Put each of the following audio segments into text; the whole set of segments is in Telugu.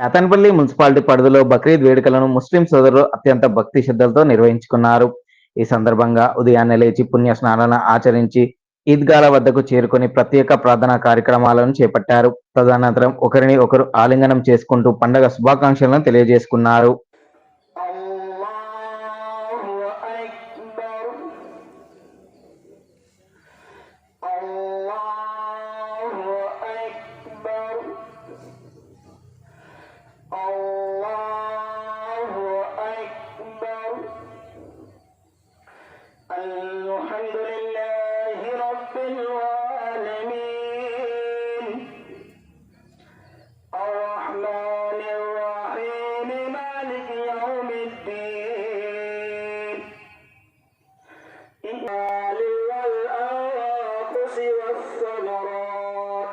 కేతన్పల్లి మున్సిపాలిటీ పరిధిలో బక్రీద్ వేడుకలను ముస్లిం సోదరులు అత్యంత భక్తి శ్రద్ధలతో నిర్వహించుకున్నారు. ఈ సందర్భంగా ఉదయాన్నే లేచి పుణ్య స్నానాలను ఆచరించి ఈద్గాల వద్దకు చేరుకుని ప్రత్యేక ప్రార్థనా కార్యక్రమాలను చేపట్టారు. తదనంతరం ఒకరిని ఒకరు ఆలింగనం చేసుకుంటూ పండగ శుభాకాంక్షలను తెలియజేసుకున్నారు. الحمد لله رب العالمين. الرحمن الرحيم مالك يوم الدين. المال والأنفس والثمرات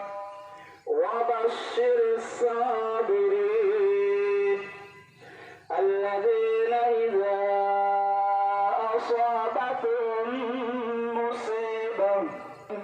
وبشر الصابرين. الذين إذا أصابتهم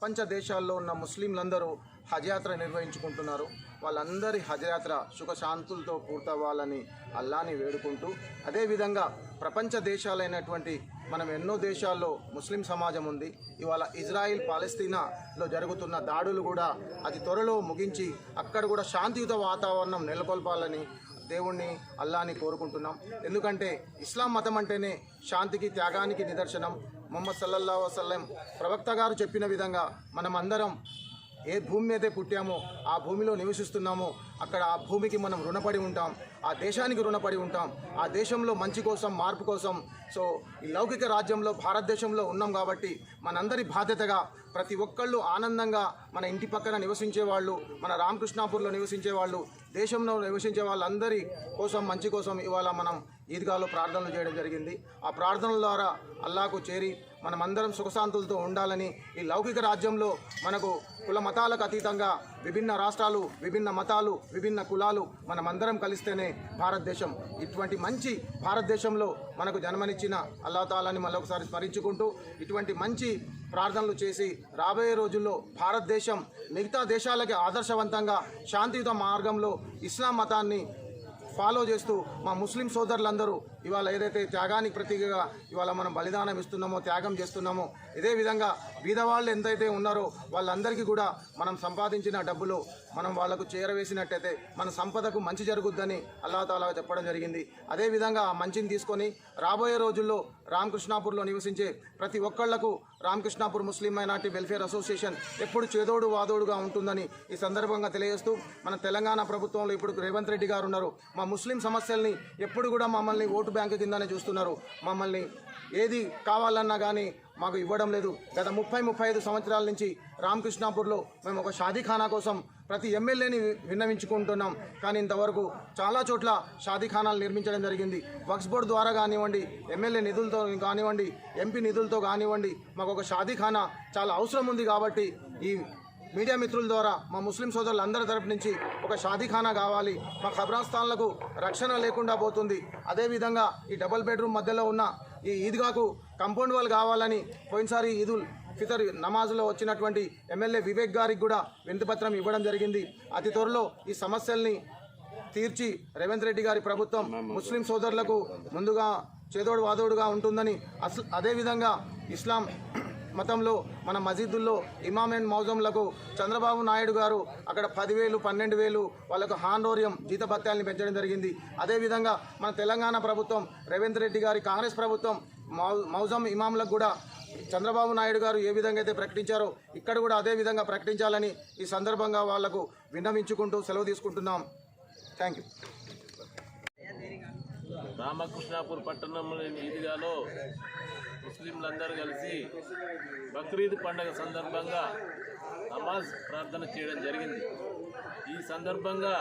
ప్రపంచ దేశాల్లో ఉన్న ముస్లింలందరూ హజయాత్ర నిర్వహించుకుంటున్నారు. వాళ్ళందరి హజయాత్ర సుఖశాంతులతో పూర్తవ్వాలని అల్లాని వేడుకుంటూ అదేవిధంగా ప్రపంచ దేశాలైనటువంటి మనం ఎన్నో దేశాల్లో ముస్లిం సమాజం ఉంది. ఇవాళ ఇజ్రాయిల్ పాలస్తీనాలో జరుగుతున్న దాడులు కూడా అతి త్వరలో ముగించి అక్కడ కూడా శాంతియుత వాతావరణం నెలకొల్పాలని దేవుణ్ణి అల్లాని కోరుకుంటున్నాం. ఎందుకంటే ఇస్లాం మతం అంటేనే శాంతికి త్యాగానికి నిదర్శనం. మొహమ్మద్ సల్లల్లా వసల్లం ప్రవక్త గారు చెప్పిన విధంగా మనం అందరం ఏ భూమి మీదే పుట్టామో ఆ భూమిలో నివసిస్తున్నామో అక్కడ ఆ భూమికి మనం రుణపడి ఉంటాం ఆ దేశానికి రుణపడి ఉంటాం ఆ దేశంలో మంచి కోసం మార్పు కోసం. సో ఈ లౌకిక రాజ్యంలో భారతదేశంలో ఉన్నాం కాబట్టి మనందరి బాధ్యతగా ప్రతి ఒక్కళ్ళు ఆనందంగా మన ఇంటి పక్కన నివసించే వాళ్ళు మన రామకృష్ణాపూర్లో నివసించే వాళ్ళు దేశంలో నివసించే వాళ్ళందరి కోసం మంచి కోసం ఇవాళ మనం ఈద్గాలో ప్రార్థనలు చేయడం జరిగింది. ఆ ప్రార్థనల ద్వారా అల్లాకు చేరి మనమందరం సుఖశాంతులతో ఉండాలని ఈ లౌకిక రాజ్యంలో మనకు కుల మతాలకు అతీతంగా విభిన్న రాష్ట్రాలు విభిన్న మతాలు విభిన్న కులాలు మనమందరం కలిస్తేనే భారతదేశం. ఇటువంటి మంచి భారతదేశంలో మనకు జన్మనిచ్చిన అల్లాతాలని మళ్ళొకసారి స్మరించుకుంటూ ఇటువంటి మంచి ప్రార్థనలు చేసి రాబోయే రోజుల్లో భారతదేశం మిగతా దేశాలకి ఆదర్శవంతంగా శాంతియుత మార్గంలో ఇస్లాం మతాన్ని ఫాలో చేస్తూ మా ముస్లిం సోదరులందరూ ఇవాళ ఏదైతే త్యాగానికి ప్రతీకగా ఇవాళ మనం బలిదానం ఇస్తున్నామో త్యాగం చేస్తున్నామో ఇదే విధంగా బీదవాళ్ళు ఎంతైతే ఉన్నారో వాళ్ళందరికీ కూడా మనం సంపాదించిన డబ్బులు మనం వాళ్ళకు చేరవేసినట్టయితే మన సంపదకు మంచి జరుగుద్దని అల్లాతాలా చెప్పడం జరిగింది. అదేవిధంగా ఆ మంచిని తీసుకొని రాబోయే రోజుల్లో రామకృష్ణాపూర్లో నివసించే ప్రతి ఒక్కళ్ళకు Ramakrishnapur Muslim minority welfare association ఎప్పుడు చేదోడు వాదోడుగా ఉంటుందని ఈ సందర్భంగా తెలియజేస్తూ మన తెలంగాణ ప్రభుత్వంలో ఇప్పుడు రేవంత్ రెడ్డి గారు ఉన్నారు. మా ముస్లిం సమస్యల్ని ఎప్పుడు కూడా మమ్మల్ని ఓటు బ్యాంకు కిందనే చూస్తున్నారు. మమ్మల్ని ఏది కావాలన్నా కానీ మాకు ఇవ్వడం లేదు. గత ముప్పై ముప్పై ఐదు సంవత్సరాల నుంచి రామకృష్ణాపూర్లో మేము ఒక షాదీఖానా కోసం ప్రతి ఎమ్మెల్యేని విన్నవించుకుంటున్నాం. కానీ ఇంతవరకు చాలా చోట్ల షాదీఖానాలు నిర్మించడం జరిగింది. వక్స్ బోర్డు ద్వారా కానివ్వండి ఎమ్మెల్యే నిధులతో కానివ్వండి ఎంపీ నిధులతో కానివ్వండి మాకు ఒక షాదీఖానా చాలా అవసరం ఉంది కాబట్టి ఈ మీడియా మిత్రుల ద్వారా మా ముస్లిం సోదరులందరి తరపు నుంచి ఒక షాదీఖానా కావాలి. మా ఖబ్రాస్థాన్లకు రక్షణ లేకుండా పోతుంది. అదేవిధంగా ఈ డబల్ బెడ్రూమ్ మధ్యలో ఉన్న ఈ ఈద్గాకు కంపౌండ్ వాల్ కావాలని పోయినసారి ఈదుల్ ఫితర్ నమాజ్లో వచ్చినటువంటి ఎమ్మెల్యే వివేక్ గారికి కూడా వినతిపత్రం ఇవ్వడం జరిగింది. అతి త్వరలో ఈ సమస్యల్ని తీర్చి రేవంత్ రెడ్డి గారి ప్రభుత్వం ముస్లిం సోదరులకు ముందుగా చేదోడు వాదోడుగా ఉంటుందని అసలు అదేవిధంగా ఇస్లాం మతంలో మన మసీదుల్లో ఇమామ్ అండ్ మౌజంలకు చంద్రబాబు నాయుడు గారు అక్కడ పదివేలు పన్నెండు వేలు వాళ్ళకు హాండోరియం జీతభత్యాలను పెంచడం జరిగింది. అదేవిధంగా మన తెలంగాణ ప్రభుత్వం రేవంత్ రెడ్డి గారి కాంగ్రెస్ ప్రభుత్వం మౌ మౌజం ఇమాంలకు కూడా చంద్రబాబు నాయుడు గారు ఏ విధంగా అయితే ప్రకటించారో ఇక్కడ కూడా అదే విధంగా ప్రకటించాలని ఈ సందర్భంగా వాళ్ళకు విన్నవించుకుంటూ సెలవు తీసుకుంటున్నాం. థ్యాంక్ యూ రామకృష్ణాపూర్ పట్టణంలోని ముస్లింలందరూ కలిసి బక్రీద్ పండగ సందర్భంగా నమాజ్ ప్రార్థన చేయడం జరిగింది. ఈ సందర్భంగా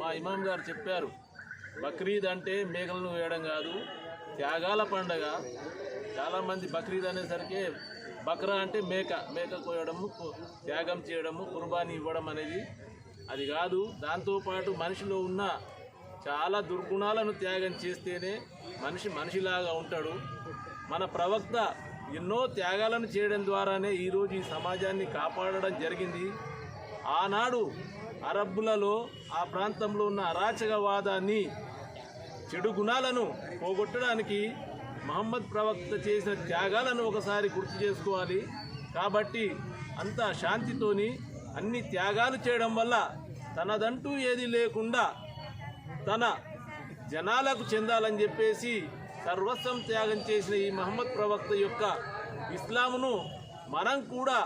మా ఇమాం గారు చెప్పారు బక్రీద్ అంటే మేకలను వేయడం కాదు త్యాగాల పండగ. చాలామంది బక్రీద్ అనేసరికి బక్రా అంటే మేక మేక కోయడము త్యాగం చేయడము కుర్బానీ ఇవ్వడం అనేది అది కాదు. దాంతోపాటు మనిషిలో ఉన్న చాలా దుర్గుణాలను త్యాగం చేస్తేనే మనిషి మనిషిలాగా ఉంటాడు. మన ప్రవక్త ఎన్నో త్యాగాలను చేయడం ద్వారానే ఈరోజు ఈ సమాజాన్ని కాపాడడం జరిగింది. ఆనాడు అరబ్బులలో ఆ ప్రాంతంలో ఉన్న అరాచకవాదాన్ని చెడు గుణాలను పోగొట్టడానికి మహమ్మద్ ప్రవక్త చేసిన త్యాగాలను ఒకసారి గుర్తు చేసుకోవాలి. కాబట్టి అంత శాంతితోని అన్ని త్యాగాలు చేయడం వల్ల తనదంటూ ఏది లేకుండా తన జనాలకు చెందాలని చెప్పేసి సర్వస్వం త్యాగం చేసిన ఈ మహమ్మద్ ప్రవక్త యొక్క ఇస్లామును మనం కూడా